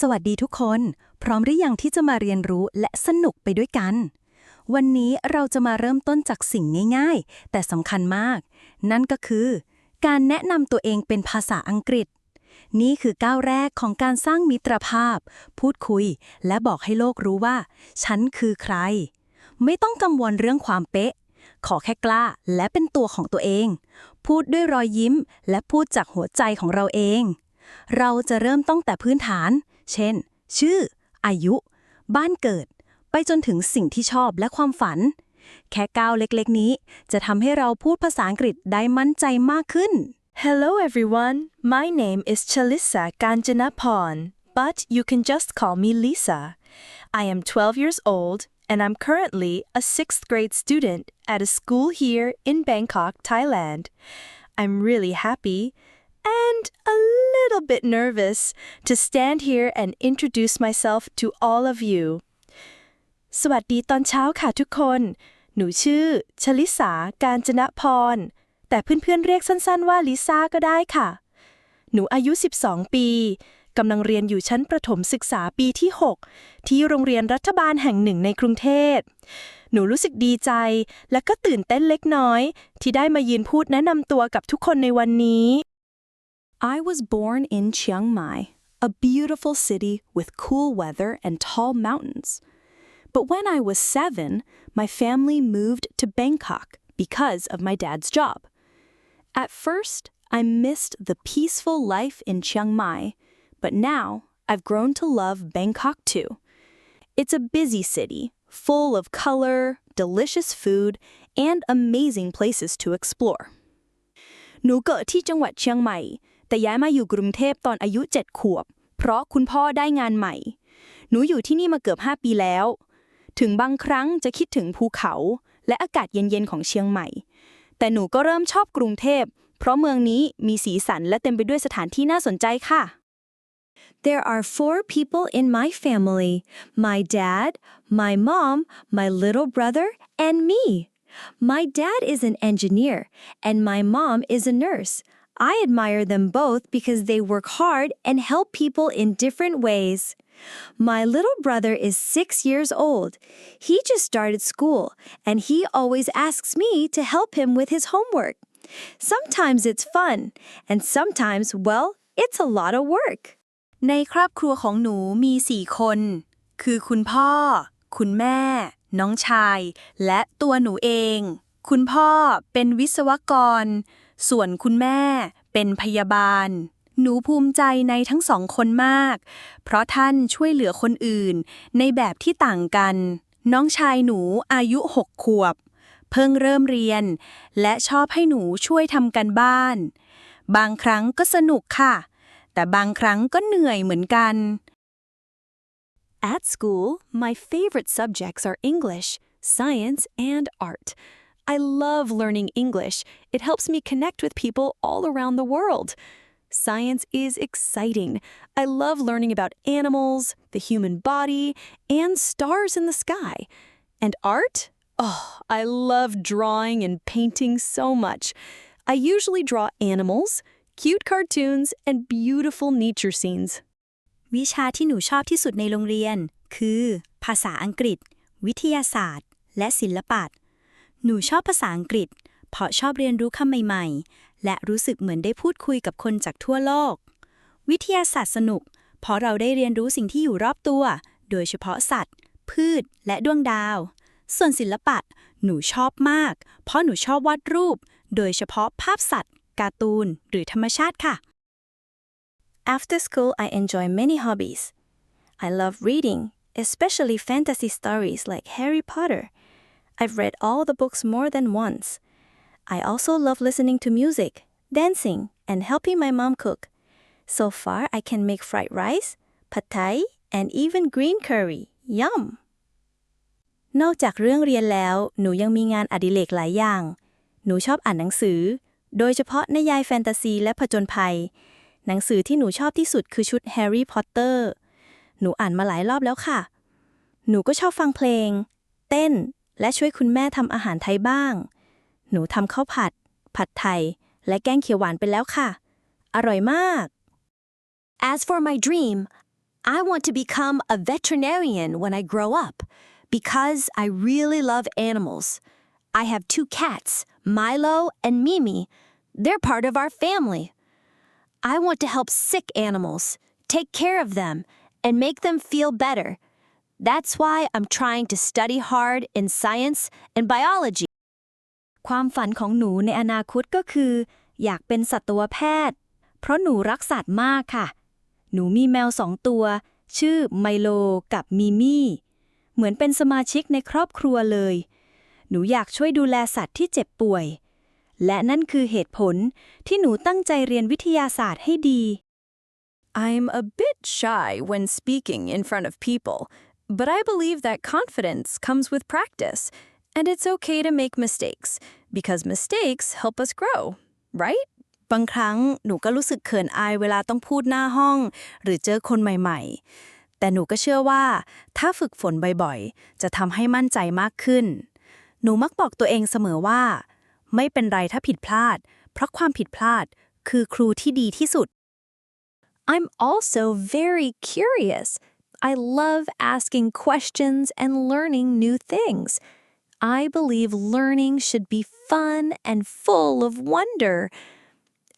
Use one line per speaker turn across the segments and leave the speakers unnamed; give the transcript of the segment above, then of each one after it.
สวัสดีทุกคน พร้อมหรือยังที่จะมาเรียนรู้และสนุกไปด้วยกัน วันนี้เราจะมาเริ่มต้นจากสิ่งง่ายๆ แต่สำคัญมาก นั่นก็คือ การแนะนำตัวเองเป็นภาษาอังกฤษ นี่คือก้าวแรกของการสร้างมิตรภาพ พูดคุย และบอกให้โลกรู้ว่า ฉันคือใคร ไม่ต้องกังวลเรื่องความเป๊ะ ขอแค่กล้าและเป็นตัวของตัวเอง พูดด้วยรอยยิ้ม และพูดจากหัวใจของเราเองเราจะเริ่มตั้งแต่พื้นฐาน เช่น ชื่อ อายุ บ้านเกิด ไปจนถึงสิ่งที่ชอบและความฝัน แค่ก้าวเล็กๆนี้ จะทำให้เราพูดภาษาอังกฤษได้มั่นใจมากขึ้น
Hello everyone, my name is Chalissa Kanjanaporn, but you can just call me Lisa. I am 12 years old and I'm currently a 6th grade student at a school here in Bangkok, Thailand. I'm really happy and a little bit nervous to stand here and introduce myself to all of you. สวัสดีตอนเช้าค่ะทุกคน หนูชื่อ ชลิสา การจนะพร แต่เพื่อนๆเรียกสั้นๆว่าลิซ่าก็ได้ค่ะ หนูอายุ 12 ปีกำลังเรียนอยู่ชั้นประถมศึกษาปีที่ 6 ที่โรงเรียนรัฐบาลแห่งหนึ่งในกรุงเทพ หนูรู้สึกดีใจ และก็ตื่นเต้นเล็กน้อย ที่ได้มายืนพูดแนะนำตัวกับทุกคนในวันนี้
I was born in Chiang Mai, a beautiful city with cool weather and tall mountains. But when I was seven, my family moved to Bangkok because of my dad's job. At first, I missed the peaceful life in Chiang Mai, but now I've grown to love Bangkok too. It's a busy city, full of color, delicious food, and amazing places to explore. หนูเกิดที่จังหวัดเชียงใหม่ แต่ย้ายมาอยู่กรุงเทพตอนอายุ 7 ขวบ เพราะคุณพ่อได้งานใหม่ หนูอยู่ที่นี่มาเกือบ 5 ปีแล้ว ถึงบางครั้งจะคิดถึงภูเขา และอากาศเย็นๆของเชียงใหม่ แต่หนูก็เริ่มชอบกรุงเทพ เพราะเมืองนี้มีสีสันและเต็มไปด้วยสถานที่น่าสนใจค่ะ There are four people in my family my dad, my mom, my little brother, and me. My dad is an engineer, and my mom is a nurse. I admire them both because they work hard and help people in different ways. My little brother is six years old. He just started school, and he always asks me to help him with his homework. Sometimes it's fun, and sometimes, well, it's a lot of work. ในครอบครัวของหนูมีสี่คน คือคุณพ่อ คุณแม่ น้องชาย และตัวหนูเอง คุณพ่อเป็นวิศวกร ส่วนคุณแม่เป็นพยาบาล หนูภูมิใจในทั้งสองคนมาก เพราะท่านช่วยเหลือคนอื่น ในแบบที่ต่างกัน น้องชายหนูอายุหกขวบ เพิ่งเริ่มเรียน และชอบให้หนูช่วยทำกันบ้าน บางครั้งก็สนุกค่ะ แต่บางครั้งก็เหนื่อยเหมือนกัน At school, my favorite subjects are English, science, and art. I love learning English. It helps me connect with people all around the world. Science is exciting. I love learning about animals, the human body, and stars in the sky. And art? Oh, I love drawing and painting so much. I usually draw animals, cute cartoons, and beautiful nature scenes. วิชาที่หนูชอบที่สุดในโรงเรียน คือ ภาษาอังกฤษ วิทยาศาสตร์ และศิลปะ หนูชอบภาษาอังกฤษ เพราะชอบเรียนรู้คำใหม่ๆ และรู้สึกเหมือนได้พูดคุยกับคนจากทั่วโลก วิทยาศาสตร์สนุก เพราะเราได้เรียนรู้สิ่งที่อยู่รอบตัว โดยเฉพาะสัตว์ พืช และดวงดาว ส่วนศิลปะ หนูชอบมาก เพราะหนูชอบวาดรูป โดยเฉพาะภาพสัตว์ การ์ตูน หรือธรรมชาติค่ะ After school, I enjoy many hobbies. I love reading, especially fantasy stories like Harry Potter. I've read all the books more than once. I also love listening to music, dancing, and helping my mom cook. So far, I can make fried rice, pad thai, and even green curry. Yum! นอกจากเรื่องเรียนแล้ว หนูยังมีงานอดิเรกหลายอย่าง หนูชอบอ่านหนังสือ โดยเฉพาะนิยายแฟนตาซีและผจญภัย หนังสือที่หนูชอบที่สุดคือชุดแฮร์รี่พอตเตอร์ หนูอ่านมาหลายรอบแล้วค่ะ หนูก็ชอบฟังเพลง เต้น และช่วยคุณแม่ทำอาหารไทยบ้าง หนูทำข้าวผัด ผัดไทย และแกงเขียวหวานไปแล้วค่ะ อร่อยมาก
As for my dream,
I want to become a veterinarian when I grow up because I really love animals. I have two cats, Milo and Mimi. They're part of our family. I want to help sick animals, take care of them, and make them feel better. That's why I'm trying to study hard in science and biology. ความฝันของหนูในอนาคตก็คือ อยากเป็นสัตวแพทย์ เพราะหนูรักสัตว์มากค่ะ หนูมีแมวสองตัว ชื่อไมโลกับมิมี่ เหมือนเป็นสมาชิกในครอบครัวเลย หนูอยากช่วยดูแลสัตว์ที่เจ็บป่วย และนั่นคือเหตุผลที่หนูตั้งใจเรียนวิทยาศาสตร์ให้ดี
I'm a bit shy when speaking in front of people, but I believe that confidence comes with practice, and it's okay to make mistakes because mistakes help us grow, right?
บางครั้งหนูก็รู้สึกเขินอายเวลาต้องพูดหน้าห้อง หรือเจอคนใหม่ๆ แต่หนูก็เชื่อว่า ถ้าฝึกฝนบ่อยๆ จะทำให้มั่นใจมากขึ้น หนูมักบอกตัวเองเสมอว่า ไม่เป็นไรถ้าผิดพลาด เพราะความผิดพลาดคือครูที่ดีที่สุด
I'm also very curious. I love asking questions and learning new things. I believe learning should be fun and full of wonder.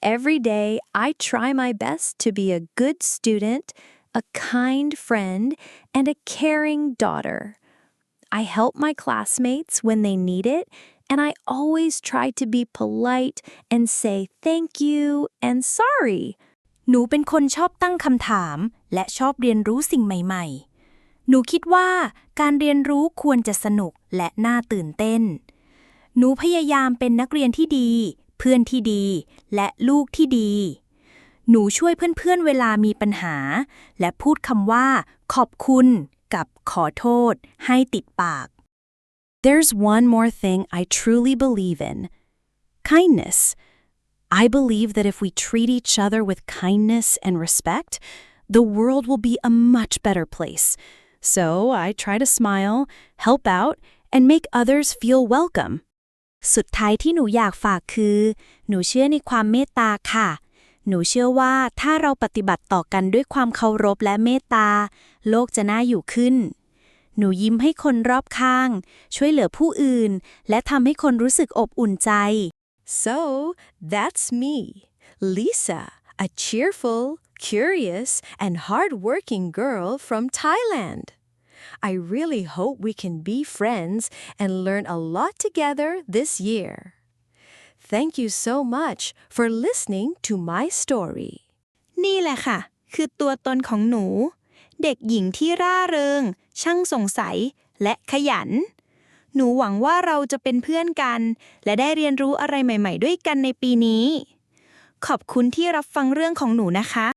Every day, I try my best to be a good student, a kind friend, and a caring daughter. I help my classmates when they need it, and I always try to be polite and say thank you and sorry.
หนูเป็นคนชอบตั้งคำถาม และชอบเรียนรู้สิ่งใหม่ ๆ หนูคิดว่าการเรียนรู้ควรจะสนุกและน่าตื่นเต้น หนูพยายามเป็นนักเรียนที่ดี เพื่อนที่ดี และลูกที่ดี หนูช่วยเพื่อนๆเวลามีปัญหา และพูดคำว่า ขอบคุณ กับขอโทษ ให้ติดปาก
There's one more thing I truly believe in kindness. I believe that if we treat each other with kindness and respect, the world will be a much better place. So I try to smile, help out, and make others feel welcome.
สุดท้ายที่หนูอยากฝากคือ หนูเชื่อในความเมตตาค่ะ หนูเชื่อว่าถ้าเราปฏิบัติต่อกันด้วยความเคารพและเมตตา โลกจะน่าอยู่ขึ้น หนูยิ้มให้คนรอบข้าง ช่วยเหลือผู้อื่น และทำให้คนรู้สึกอบอุ่นใจ
So that's me, Lisa, a cheerful, curious, and hardworking girl from Thailand. I really hope we can be friends and learn a lot together this year. Thank you so much for listening to my story.
นี่แหละค่ะ คือตัวตนของหนู เด็กหญิงที่ร่าเริง ช่างสงสัย และขยัน หนูหวังว่าเราจะเป็นเพื่อนกัน และได้เรียนรู้อะไรใหม่ ๆ ด้วยกันในปีนี้ ขอบคุณที่รับฟังเรื่องของหนูนะคะ